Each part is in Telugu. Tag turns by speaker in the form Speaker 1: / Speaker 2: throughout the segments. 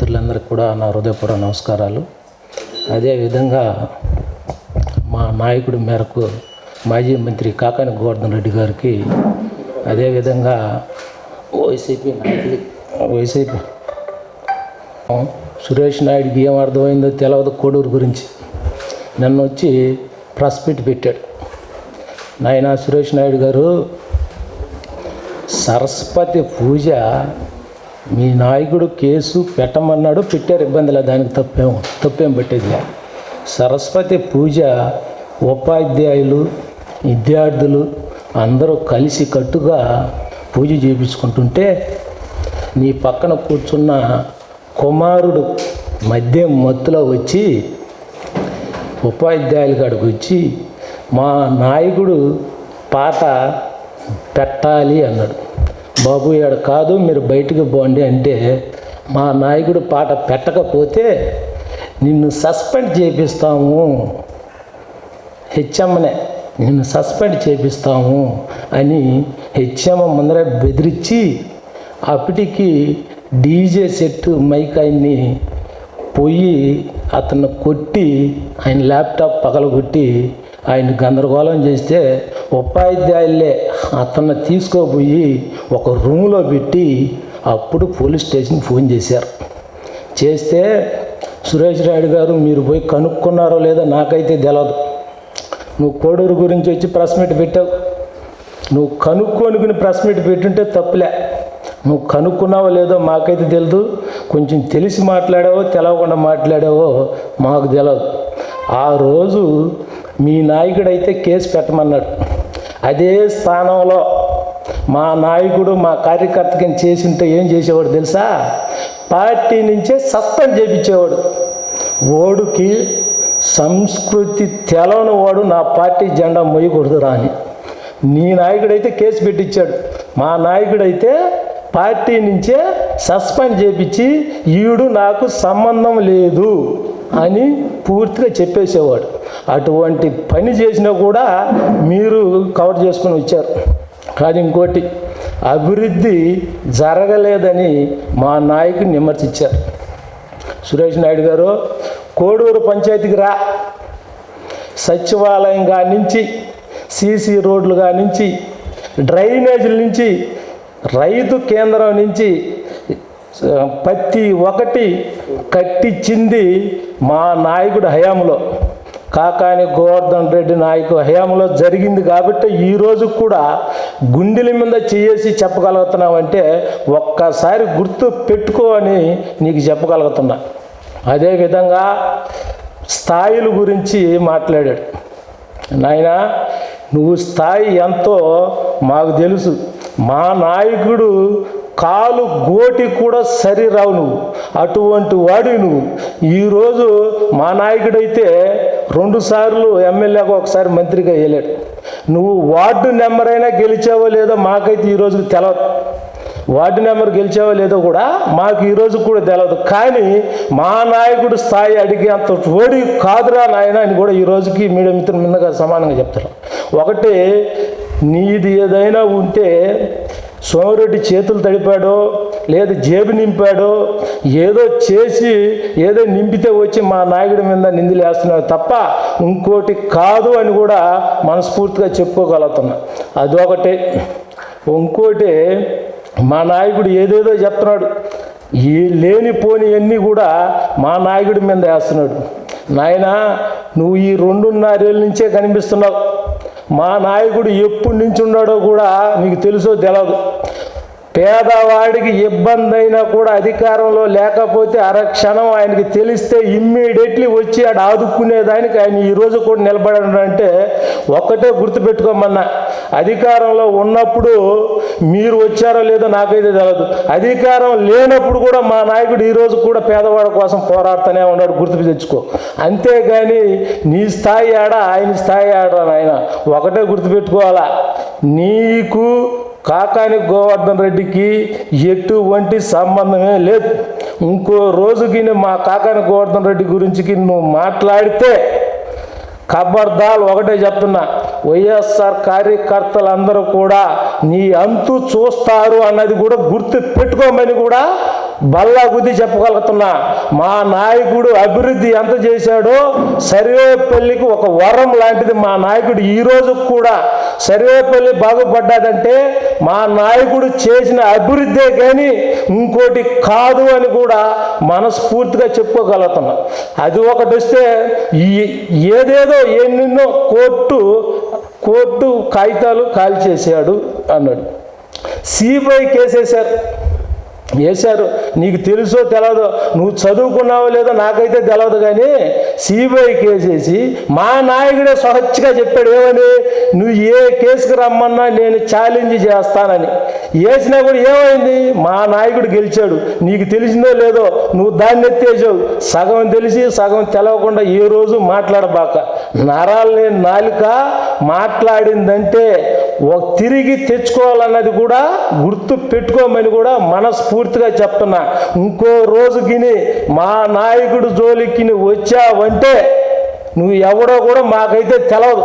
Speaker 1: మీడియా మిత్రులందరికీ కూడా నా హృదయపూర్వ నమస్కారాలు. అదేవిధంగా మా నాయకుడి మేరకు మాజీ మంత్రి కాకాని గోవర్ధన్ రెడ్డి గారికి అదేవిధంగా వైసీపీ నాయకులు వైసీపీ సురేష్ నాయుడికి ఏం అర్థమైందో తెలియదు కోడూరు గురించి. నన్ను వచ్చి ప్రెస్ మీట్ పెట్టాడు. నాయన సురేష్ నాయుడు గారు సరస్వతి పూజ మీ నాయకుడు కేసు పెట్టమన్నాడు పెట్టారు ఇబ్బందిలే దానికి తప్పేం తప్పేం పెట్టేది సరస్వతి పూజ ఉపాధ్యాయులు విద్యార్థులు అందరూ కలిసి కట్టుగా పూజ చేయించుకుంటుంటే నీ పక్కన కూర్చున్న కుమారుడు మద్యం మత్తులో వచ్చి ఉపాధ్యాయుల కాడికి వచ్చి మా నాయకుడు పాట పెట్టాలి అన్నాడు. బాబు ఇక్కడ కాదు మీరు బయటికి పోండి అంటే మా నాయకుడు పాట పెట్టకపోతే నిన్ను సస్పెండ్ చేపిస్తాము. హెచ్ఎమ్మనే నిన్ను సస్పెండ్ చేపిస్తాము అని హెచ్ఎం ముందర బెదిరించి అప్పటికి డీజే సెట్ మైక్ ఆయన్ని పోయి అతను కొట్టి ఆయన ల్యాప్టాప్ పగలగొట్టి ఆయన గందరగోళం చేస్తే ఉపాధ్యాయులే అతన్ని తీసుకోపోయి ఒక రూమ్లో పెట్టి అప్పుడు పోలీస్ స్టేషన్కి ఫోన్ చేశారు. చేస్తే సురేష్ రాయుడు గారు మీరు పోయి కనుక్కున్నారో లేదో నాకైతే తెలియదు నువ్వు కోడూరు గురించి వచ్చి ప్రెస్ మీట్ పెట్టావు. నువ్వు కనుక్కొనుకుని ప్రెస్ మీట్ పెట్టుంటే తప్పులే. నువ్వు కనుక్కున్నావో లేదో మాకైతే తెలియదు కొంచెం తెలిసి మాట్లాడావో తెలవకుండా మాట్లాడావో మాకు తెలియదు ఆ రోజు మీ నాయకుడైతే కేసు పెట్టమన్నాడు. అదే స్థానంలో మా నాయకుడు మా కార్యకర్తకి చేసింటే ఏం చేసేవాడు తెలుసా? పార్టీ నుంచే సస్పెండ్ చేయించేవాడు ఓడుకి సంస్కృతి తెలవని వాడు నా పార్టీ జెండా మొయ్యకూడదు రాని నీ నాయకుడైతే కేసు పెట్టించాడు మా నాయకుడైతే పార్టీ నుంచే సస్పెండ్ చేపించి ఈడు నాకు సంబంధం లేదు అని పూర్తిగా చెప్పేసేవాడు. అటువంటి పని చేసినా కూడా మీరు కవర్ చేసుకుని వచ్చారు. కానీ ఇంకోటి అభివృద్ధి జరగలేదని మా నాయకుని విమర్శించారు. సురేష్ నాయుడు గారు కోడూరు పంచాయతీకి రా. సచివాలయం గా నుంచి సీసీ రోడ్లు గా నుంచి డ్రైనేజీల నుంచి రైతు కేంద్రం నుంచి ప్రతి ఒకటి కట్టించింది మా నాయకుడు హయాంలో. కాకాని గోవర్ధన్ రెడ్డి నాయకు హయాంలో జరిగింది కాబట్టి ఈ రోజు కూడా గుండెల మీద చేసి చెప్పగలుగుతున్నావంటే ఒక్కసారి గుర్తు పెట్టుకో అని నీకు చెప్పగలుగుతున్నా. అదేవిధంగా స్థాయిల గురించి మాట్లాడాడు. నాయనా నువ్వు స్థాయి ఎంతో మాకు తెలుసు. మా నాయకుడు కాలు గోటి కూడా సరిరావు నువ్వు. అటువంటి వాడి నువ్వు. ఈరోజు మా నాయకుడైతే రెండు సార్లు ఎమ్మెల్యేగా ఒకసారి మంత్రిగా వేయలేడు నువ్వు వార్డు నెంబర్ అయినా గెలిచావో లేదో మాకైతే ఈరోజు తెలవదు. వార్డు నెంబర్ గెలిచావో లేదో కూడా మాకు ఈరోజు కూడా తెలియదు కానీ మా నాయకుడు స్థాయి అడిగే అంత ఓడి కాదురా నాయన అని కూడా ఈ రోజుకి మీడియా మిత్రుల ముందుగా సమానంగా చెప్తారు. ఒకటి నీది ఏదైనా ఉంటే సోమిరెడ్డి చేతులు తడిపాడో లేదా జేబు నింపాడో ఏదో చేసి ఏదో నింపితే వచ్చి మా నాయకుడి మీద నిందలు వేస్తున్నాడు తప్ప ఇంకోటి కాదు అని కూడా మనస్ఫూర్తిగా చెప్పుకోగలుగుతున్నా. అదొకటి. ఇంకోటి మా నాయకుడు ఏదేదో చెప్తున్నాడు. ఈ లేనిపోనివన్నీ కూడా మా నాయకుడి మీద వేస్తున్నాడు. నాయన నువ్వు ఈ రెండున్నరేళ్ళ నుంచే కనిపిస్తున్నావు. మా నాయకుడు ఎప్పటి నుంచి ఉన్నాడో కూడా మీకు తెలుసో తెలియదు పేదవాడికి ఇబ్బంది అయినా కూడా అధికారంలో లేకపోతే అరక్షణం ఆయనకి తెలిస్తే ఇమ్మీడియట్లీ వచ్చి ఆడు ఆదుకునేదానికి ఆయన ఈరోజు కూడా నిలబడాడంటే ఒక్కటే గుర్తుపెట్టుకోమన్నా. అధికారంలో ఉన్నప్పుడు మీరు వచ్చారో లేదో నాకైతే తెలియదు అధికారం లేనప్పుడు కూడా మా నాయకుడు ఈరోజు కూడా పేదవాడి కోసం పోరాడుతూనే ఉన్నాడు. గుర్తు తెచ్చుకో. అంతేగాని నీ స్థాయి ఆడ ఆయన స్థాయి ఆడ ఆయన ఒకటే గుర్తుపెట్టుకోవాలా. నీకు కాకాని గోవర్ధన్ రెడ్డికి ఎటువంటి సంబంధమే లేదు. ఇంకో రోజుకి మా కాకాని గోవర్ధన్ రెడ్డి గురించి నువ్వు మాట్లాడితే ఖబర్దాల్ ఒకటే చెప్తున్నా. వైఎస్ఆర్ కార్యకర్తలందరూ కూడా నీ అంతు చూస్తారు అన్నది కూడా గుర్తు పెట్టుకోమని కూడా బల్లా గుద్ది చెప్పగలుగుతున్నా. మా నాయకుడు అభివృద్ధి ఎంత చేశాడో సర్వేపల్లికి ఒక వరం లాంటిది మా నాయకుడు ఈ రోజు కూడా సర్వేపల్లి బాగుపడ్డాదంటే మా నాయకుడు చేసిన అభివృద్ధే కానీ ఇంకోటి కాదు అని కూడా మనస్ఫూర్తిగా చెప్పుకోగలుగుతున్నాం. అది ఒకటి వస్తే ఈ ఏదేదో ఎన్నెన్నో కోర్టు కోర్టు కాగితాలు కాల్ చేశాడు అన్నాడు. సిబిఐ కేసేశారు. వేశారు. నీకు తెలుసో తెలదు నువ్వు చదువుకున్నావో లేదో నాకైతే తెలియదు కానీ సిబిఐ కేసేసి మా నాయకుడే స్వచ్ఛగా చెప్పాడు ఏమని? నువ్వు ఏ కేసుకు రమ్మన్నా నేను ఛాలెంజ్ చేస్తానని. వేసినా కూడా ఏమైంది? మా నాయకుడు గెలిచాడు. నీకు తెలిసిందో లేదో నువ్వు దాన్ని ఎత్తేసావు. సగం తెలిసి సగం తెలవకుండా ఏ రోజు మాట్లాడబాక. నరాలని నాలుక మాట్లాడిందంటే తిరిగి తెచ్చుకోవాలన్నది కూడా గుర్తు పెట్టుకోమని కూడా మనస్ఫూర్తిగా చెప్తున్నా. ఇంకో రోజుకిని మా నాయకుడు జోలికి వచ్చావంటే నువ్వు ఎవడో కూడా మాకైతే తెలవదు.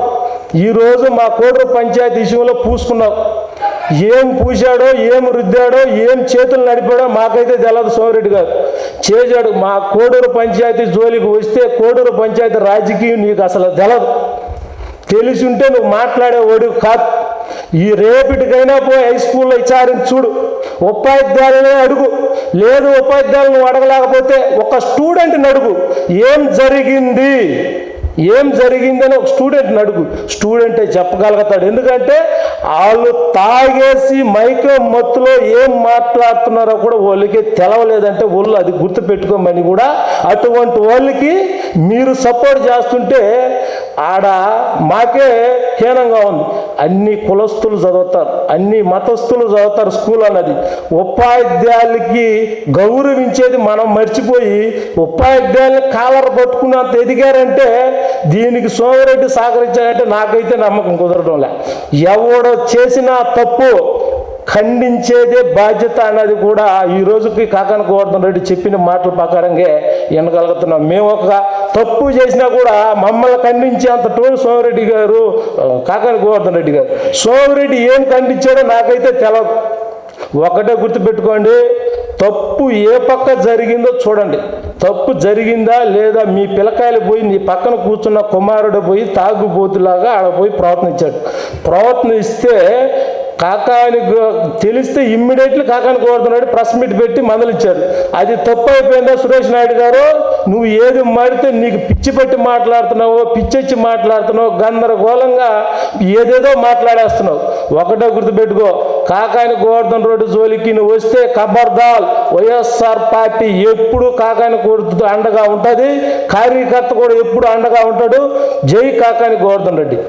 Speaker 1: ఈరోజు మా కోడూరు పంచాయతీ విషయంలో పూసుకున్నావు. ఏం పూశాడో ఏం రుద్దాడో ఏం చేతులు నడిపాడో మాకైతే తెలియదు సోమిరెడ్డి గారు. చేశాడు. మా కోడూరు పంచాయతీ జోలికి వస్తే కోడూరు పంచాయతీ రాజకీయం నీకు అసలు తెలదు. తెలిసి ఉంటే నువ్వు మాట్లాడేవాడు కాదు. ఈ రేపటికైనా పోయి హై స్కూల్లో విచారించి చూడు. ఉపాధ్యాయులనే అడుగు. లేదు ఉపాధ్యాయులను అడగలేకపోతే ఒక స్టూడెంట్ని అడుగు. ఏం జరిగింది? ఏం జరిగిందని ఒక స్టూడెంట్ని అడుగు. స్టూడెంటే చెప్పగలుగుతాడు. ఎందుకంటే వాళ్ళు తాగేసి మైక్రో మత్తులో ఏం మాట్లాడుతున్నారో కూడా వాళ్ళకి తెలవలేదంటే వాళ్ళు అది గుర్తు పెట్టుకోమని కూడా అటువంటి వాళ్ళకి మీరు సపోర్ట్ చేస్తుంటే ఆడ మాకే హీనంగా ఉంది. అన్ని కులస్తులు చదువుతారు అన్ని మతస్థులు చదువుతారు స్కూల్ అన్నది. ఉపాధ్యాయులకి గౌరవించేది మనం మర్చిపోయి ఉపాధ్యాయులు కాలర్ పట్టుకున్నంత ఎదిగారంటే దీనికి సోమిరెడ్డి సహకరించాడంటే నాకైతే నమ్మకం కుదరడంలే ఎవడో చేసిన తప్పు ఖండించేదే బాధ్యత అన్నది కూడా ఈ రోజుకి కాకన గోవర్ధన్ రెడ్డి చెప్పిన మాటల ప్రకారంగా వినగలుగుతున్నాం. మేము ఒక తప్పు చేసినా కూడా మమ్మల్ని ఖండించే అంత టోన్ సోమిరెడ్డి గారు కాకన గోవర్ధన్ రెడ్డి గారు. సోమిరెడ్డి ఏం ఖండించాడో నాకైతే తెలవదు ఒకటే గుర్తుపెట్టుకోండి. తప్పు ఏ పక్క జరిగిందో చూడండి. తప్పు జరిగిందా లేదా మీ పిల్లకాయలు పోయి నీ పక్కన కూర్చున్న కుమారుడు పోయి తాగుబోతులాగా ఆడ పోయి ప్రయత్నించాడు. ప్రయత్నిస్తే కాకాని తెలిస్తే ఇమ్మీడియట్లీ కాకాని కోరుతున్నాడు ప్రెస్ మీట్ పెట్టి మందలిచ్చారు అది తప్పు అయిపోయిందా సురేష్ నాయుడు గారు? నువ్వు ఏది మాడితే నీకు పిచ్చి పట్టి మాట్లాడుతున్నావో పిచ్చెచ్చి మాట్లాడుతున్నావు గందరగోళంగా ఏదేదో మాట్లాడేస్తున్నావు. ఒకటే గుర్తుపెట్టుకో కాకాని గోవర్ధన్ రోడ్డు జోలికి నువ్వు వస్తే ఖబర్దాల్ వైఎస్ఆర్ పార్టీ ఎప్పుడు కాకాని కోరుతూ అండగా ఉంటుంది కార్యకర్త కూడా ఎప్పుడు అండగా ఉంటాడు. జై కాకాని గోవర్ధన్ రెడ్డి.